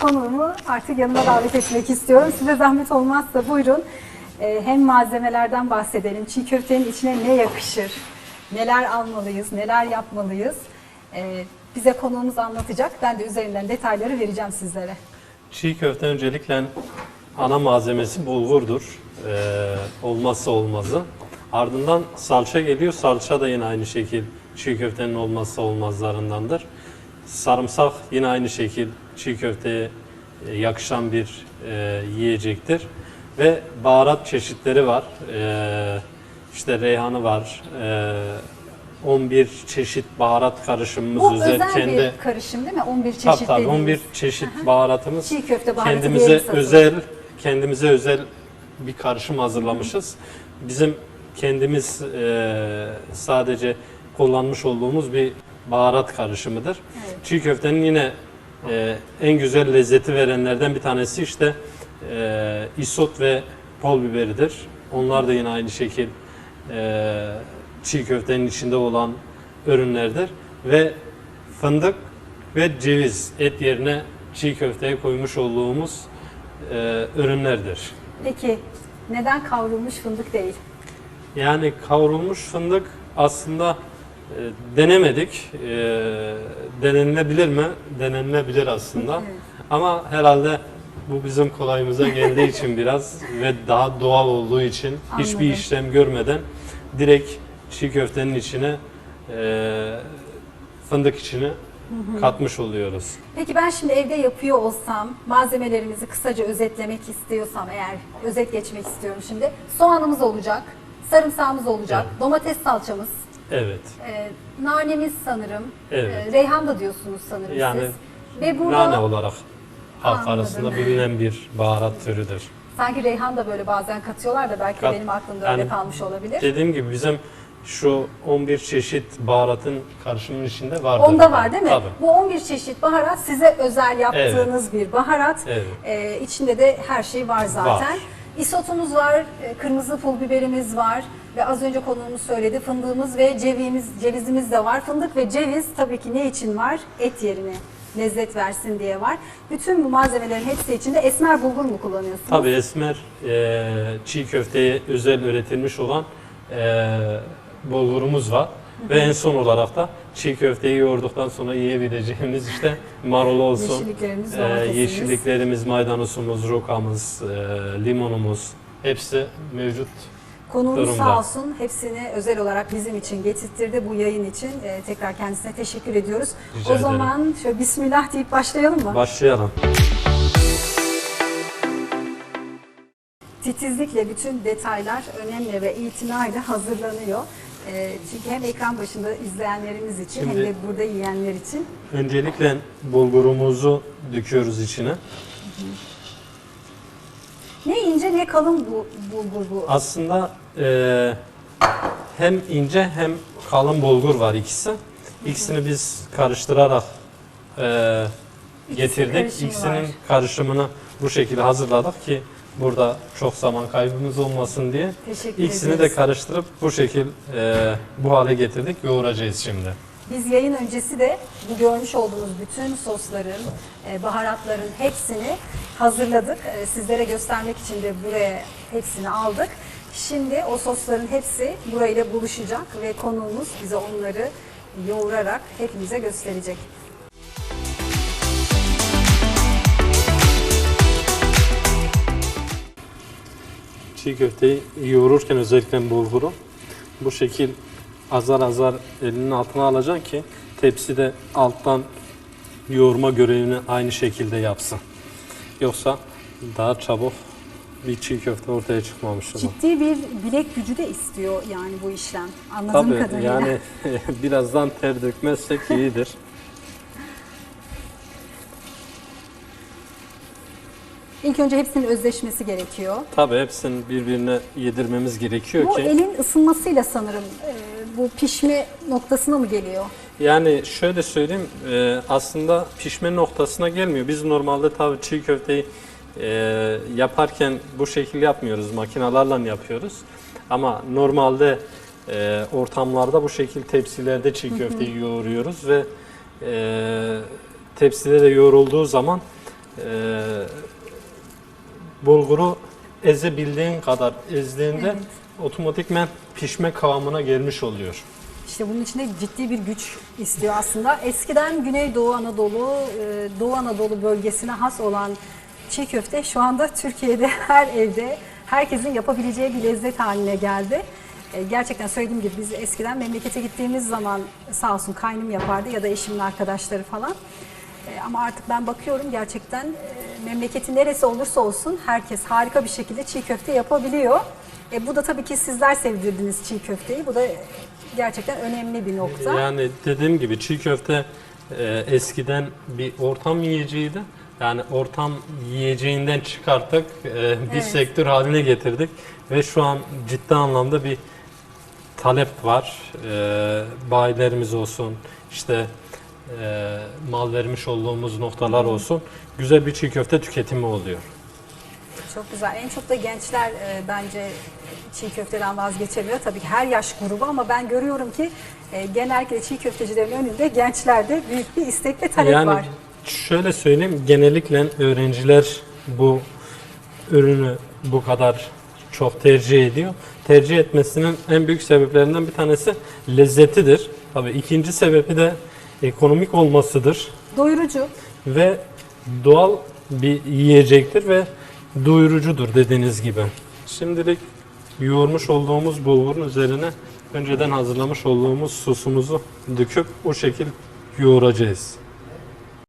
konuğumu artık yanıma davet etmek istiyorum. Size zahmet olmazsa buyurun. Ee, hem malzemelerden bahsedelim. Çiğ köftenin içine ne yakışır? Neler almalıyız? Neler yapmalıyız? Ee, bize konuğumuz anlatacak. Ben de üzerinden detayları vereceğim sizlere. Çiğ köfte öncelikle ana malzemesi bulgurdur. Ee, olmazsa olmazı. Ardından salça geliyor. Salça da yine aynı şekil çiğ köftenin olmazsa olmazlarındandır. Sarımsak yine aynı şekil çiğ köfteye e, yakışan bir e, yiyecektir. Ve baharat çeşitleri var. Ee, işte reyhanı var. Ee, 11 çeşit baharat karışımımız Bu özel özel kendi bir karışım değil mi? 11 çeşit Tabii tabii dediğimiz. 11 çeşit baharatımız. Çiğ köfte baharatı kendimize özel kendimize özel bir karışım hazırlamışız. Bizim kendimiz e, sadece kullanmış olduğumuz bir baharat karışımıdır. Çiğ köftenin yine e, en güzel lezzeti verenlerden bir tanesi işte e, isot ve pol biberidir. Onlar da yine aynı şekil e, çiğ köftenin içinde olan ürünlerdir ve fındık ve ceviz et yerine çiğ köfteye koymuş olduğumuz e, ürünlerdir. Peki neden kavrulmuş fındık değil? Yani kavrulmuş fındık aslında denemedik. E, denenilebilir mi? Denenilebilir aslında. Ama herhalde bu bizim kolayımıza geldiği için biraz ve daha doğal olduğu için hiçbir Anladım. işlem görmeden direkt çiğ köftenin içine e, fındık içine katmış oluyoruz. Peki ben şimdi evde yapıyor olsam, malzemelerimizi kısaca özetlemek istiyorsam eğer, özet geçmek istiyorum şimdi. Soğanımız olacak, sarımsağımız olacak, Evet. domates salçamız, Evet. e, nanemiz sanırım, Evet. e, reyhan da diyorsunuz sanırım Yani siz. Ve burada Nane olarak halk Anladım. arasında bilinen bir baharat türüdür. sanki reyhan da böyle bazen katıyorlar da belki Kat- benim aklımda öyle yani- kalmış olabilir. Dediğim gibi bizim şu 11 çeşit baharatın karışımının içinde vardır. Onda var değil mi? Tabii. Bu 11 çeşit baharat size özel yaptığınız bir baharat. Evet. Ee, içinde de her şey var zaten. Var. İsotumuz var, e, kırmızı pul biberimiz var ve az önce konuğumuz söyledi fındığımız ve cevizimiz, cevizimiz de var. Fındık ve ceviz tabii ki ne için var? Et yerine lezzet versin diye var. Bütün bu malzemelerin hepsi içinde esmer bulgur mu kullanıyorsunuz? Tabii esmer e, çiğ köfteye özel üretilmiş olan e, bulgurumuz var. Ve en son olarak da çiğ köfteyi yoğurduktan sonra yiyebileceğimiz işte marul olsun, Yeşilliklerimiz, e, domatesimiz. yeşilliklerimiz, maydanozumuz, rokamız, e, limonumuz hepsi mevcut. Konuğumuz durumda. sağ olsun hepsini özel olarak bizim için getirtirdi bu yayın için. Ee, tekrar kendisine teşekkür ediyoruz. Rica o ederim. zaman şöyle bismillah deyip başlayalım mı? Başlayalım. Titizlikle bütün detaylar önemli ve itinayla hazırlanıyor. Ee, çünkü hem ekran başında izleyenlerimiz için hem Şimdi- de burada yiyenler için. Öncelikle bulgurumuzu döküyoruz içine. Ne ince ne kalın bu bulgur bu. Aslında e, hem ince hem kalın bulgur var ikisi. İkisini biz karıştırarak e, getirdik. İkisinin karışımını bu şekilde hazırladık ki burada çok zaman kaybımız olmasın diye. Teşekkür İkisini de ederiz. karıştırıp bu şekil e, bu hale getirdik. Yoğuracağız şimdi. Biz yayın öncesi de bu görmüş olduğunuz bütün sosların, e, baharatların hepsini hazırladık. E, Sizlere göstermek için de buraya hepsini aldık. Şimdi o sosların hepsi burayla buluşacak ve konuğumuz bize onları yoğurarak hepimize gösterecek. Çiğ köfteyi yoğururken özellikle bulguru bu şekil azar azar elinin altına alacaksın ki tepside alttan yoğurma görevini aynı şekilde yapsın. Yoksa daha çabuk bir çiğ köfte ortaya çıkmamış olur. Ciddi bir bilek gücü de istiyor yani bu işlem. Anladığım Tabii kadarıyla. yani birazdan ter dökmezsek iyidir. İlk önce hepsinin özleşmesi gerekiyor. Tabii hepsini birbirine yedirmemiz gerekiyor Bu ki. elin ısınmasıyla sanırım e, bu pişme noktasına mı geliyor? Yani şöyle söyleyeyim, e, aslında pişme noktasına gelmiyor. Biz normalde tabii çiğ köfteyi e, yaparken bu şekil yapmıyoruz, makinalarla yapıyoruz. Ama normalde e, ortamlarda bu şekil tepsilerde çiğ köfteyi yoğuruyoruz ve e, tepside de yoğrulduğu zaman e, bulguru ezebildiğin kadar ezdiğinde Evet. otomatikmen pişme kıvamına gelmiş oluyor. İşte bunun içinde ciddi bir güç istiyor aslında. Eskiden Güneydoğu Anadolu, e, Doğu Anadolu bölgesine has olan çiğ köfte şu anda Türkiye'de her evde herkesin yapabileceği bir lezzet haline geldi. E, Gerçekten söylediğim gibi biz eskiden memlekete gittiğimiz zaman sağ olsun kaynım yapardı ya da eşimin arkadaşları falan. E, Ama artık ben bakıyorum gerçekten e, memleketin neresi olursa olsun herkes harika bir şekilde çiğ köfte yapabiliyor. E, bu da tabii ki sizler sevdirdiniz çiğ köfteyi. Bu da gerçekten önemli bir nokta. Yani dediğim gibi çiğ köfte e, eskiden bir ortam yiyeceğiydi. Yani ortam yiyeceğinden çıkarttık, e, bir Evet. sektör haline getirdik ve şu an ciddi anlamda bir talep var. E, bayilerimiz olsun, işte e, mal vermiş olduğumuz noktalar olsun. Güzel bir çiğ köfte tüketimi oluyor. Çok güzel. En çok da gençler e, bence çiğ köfteden vazgeçemiyor. Tabii ki her yaş grubu ama ben görüyorum ki e, genellikle çiğ köftecilerin önünde gençlerde büyük bir istek ve talep yani var. şöyle söyleyeyim, genellikle öğrenciler bu ürünü bu kadar çok tercih ediyor. Tercih etmesinin en büyük sebeplerinden bir tanesi lezzetidir. Tabii ikinci sebebi de ekonomik olmasıdır Doyurucu. ve doğal bir yiyecektir ve doyurucudur dediğiniz gibi. Şimdilik yoğurmuş olduğumuz bulgurun üzerine önceden hazırlamış olduğumuz sosumuzu döküp o şekil yoğuracağız.